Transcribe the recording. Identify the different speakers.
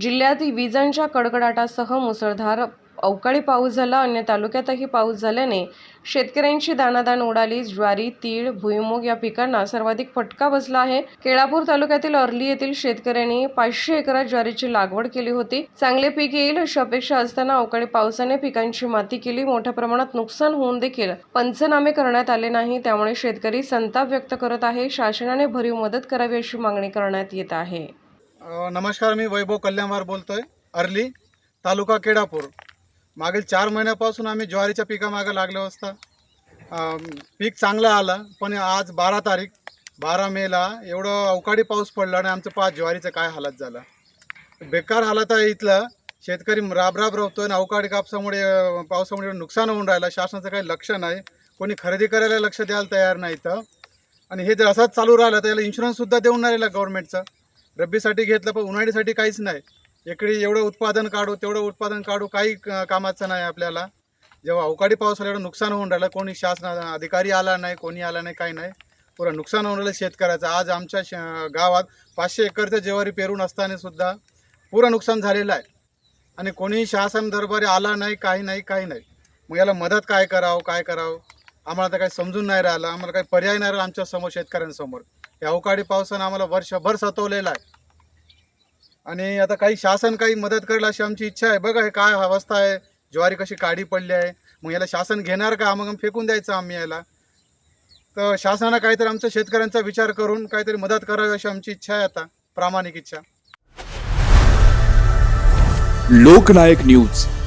Speaker 1: जिल्ह्यात विजांच्या कडकडाटासह मुसळधार अवकाळी पाऊस झाला. अन्य तालुक्यातही पाऊस झाल्याने शेतकऱ्यांची दाणादाण उडाली. ज्वारी तीळ भुईमूग या पिकांना सर्वाधिक फटका बसला आहे. केळापूर तालुक्यातील अर्ली येथील शेतकऱ्यांनी पाचशे एकरात ज्वारीची लागवड केली होती. चांगले पीक येईल अशी अपेक्षा असताना अवकाळी पावसाने पिकांची माती केली. मोठ्या प्रमाणात नुकसान होऊन देखील पंचनामे करण्यात आले नाही. त्यामुळे शेतकरी संताप व्यक्त करत आहे. शासनाने भरीव मदत करावी अशी मागणी करण्यात येत आहे.
Speaker 2: नमस्कार मी वैभव कल्याणवार बोलतोय अर्ली तालुका केडापूर. मागील चार महिन्यापासून आम्ही ज्वारीच्या पिकामागं लागलो असता. पीक चांगलं आलं पण आज बारा तारीख बारा मेला एवढं अवकाळी पाऊस पडला आणि आमचं पाच ज्वारीचं काय हालत झालं. बेकार हालत आहे इथलं शेतकरी राबराब राब राबतोय आणि अवकाळी कापसामुळे पावसामुळे एवढं नुकसान होऊन राहिलं शासनाचं काही लक्ष नाही कोणी खरेदी करायला लक्ष द्यायला तयार नाही इथं. आणि हे जर असंच चालू राहिलं तर याला इन्शुरन्ससुद्धा देऊन नाही राहिला गव्हर्नमेंटचं रब्बीसाठी घेतलं पण उन्हाळीसाठी काहीच नाही. इकडे एवढं उत्पादन काढू तेवढं उत्पादन काढू काही कामाचं नाही आपल्याला. जेव्हा अवकाळी पावसाला एवढं नुकसान होऊन राहिलं कोणी शासन अधिकारी आला नाही कोणी आला नाही काही नाही. पुरं नुकसान होऊन राहिलं शेतकऱ्याचं. आज आमच्या श गावात पाचशे एकरचं ज्वारी पेरून असताना सुद्धा पुरं नुकसान झालेलं आहे. आणि कोणीही शासन दरबारी आला नाही काही नाही काही नाही. मग याला मदत काय करावं काय करावं? आम्हाला तर काही समजून नाही राहिलं आम्हाला काही पर्याय नाही राहिला आमच्यासमोर शेतकऱ्यांसमोर. या अवकाळी पावसानं आम्हाला वर्षभर सतवलेलं आहे. आणि आता काही शासन काही मदत करेल अशी आमची इच्छा आहे. बघा हे काय अवस्था आहे. ज्वारी कशी काढी पडली आहे. मग याला शासन घेणार का? मग फेकून द्यायचं आम्ही याला. तर शासनानं काहीतरी आमच्या शेतकऱ्यांचा विचार करून काहीतरी मदत करावी अशी आमची इच्छा आहे आता. प्रामाणिक इच्छा.
Speaker 3: लोकनायक न्यूज.